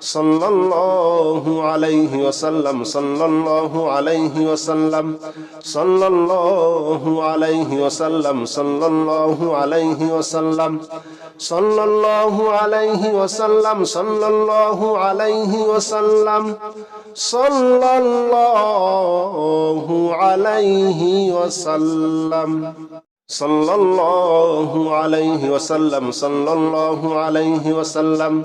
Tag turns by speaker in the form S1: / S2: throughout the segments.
S1: সাল্লাল্লাহু আলাইহি ওয়াসাল্লাম, সাল্লাল্লাহু আলাইহি ওয়াসাল্লাম, সাল্লাল্লাহু আলাইহি ওয়াসাল্লাম, সাল্লাল্লাহু আলাইহি ওয়াসাল্লাম, সাল্লাল্লাহু আলাইহি ওয়াসাল্লাম, সাল্লাল্লাহু আলাইহি ওয়াসাল্লাম, সাল্লাল্লাহু আলাইহি ওয়াসাল্লাম صلى الله عليه وسلم صلى الله عليه وسلم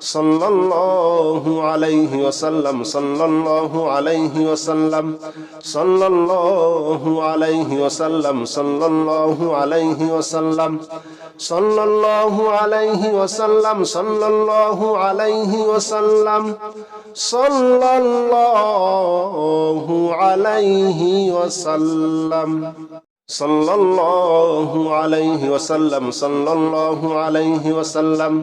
S1: সাল্লাল্লাহু আলাইহি ওয়াসাল্লাম, সাল্লাল্লাহু আলাইহি ওয়াসাল্লাম, সাল্লাল্লাহু আলাইহি ওয়াসাল্লাম, সাল্লাল্লাহু আলাইহি ওয়াসাল্লাম, সাল্লাল্লাহু আলাইহি ওয়াসাল্লাম, সাল্লাল্লাহু আলাইহি ওয়াসাল্লাম, সাল্লাল্লাহু আলাইহি ওয়াসাল্লাম صلى الله عليه وسلم صلى الله عليه وسلم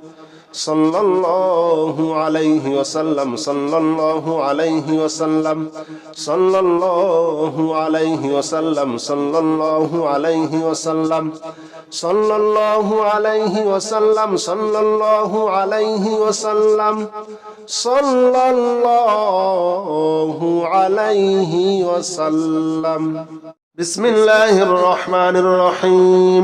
S1: সাল্লাল্লাহু আলাইহি ওয়াসাল্লাম, সাল্লাল্লাহু আলাইহি ওয়াসাল্লাম, সাল্লাল্লাহু আলাইহি ওয়াসাল্লাম, সাল্লাল্লাহু আলাইহি ওয়াসাল্লাম, সাল্লাল্লাহু আলাইহি ওয়াসাল্লাম, সাল্লাল্লাহু আলাইহি ওয়াসাল্লাম, সাল্লাল্লাহু আলাইহি ওয়াসাল্লাম। বিসমিল্লাহির রহমানির রহিম।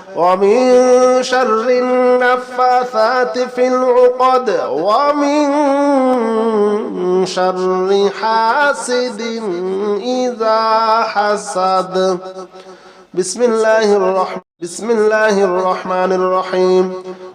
S1: ومن شر النفاثات في العقد ومن شر حاسد إذا حسد. بسم الله الرحمن بسم الله الرحمن الرحيم.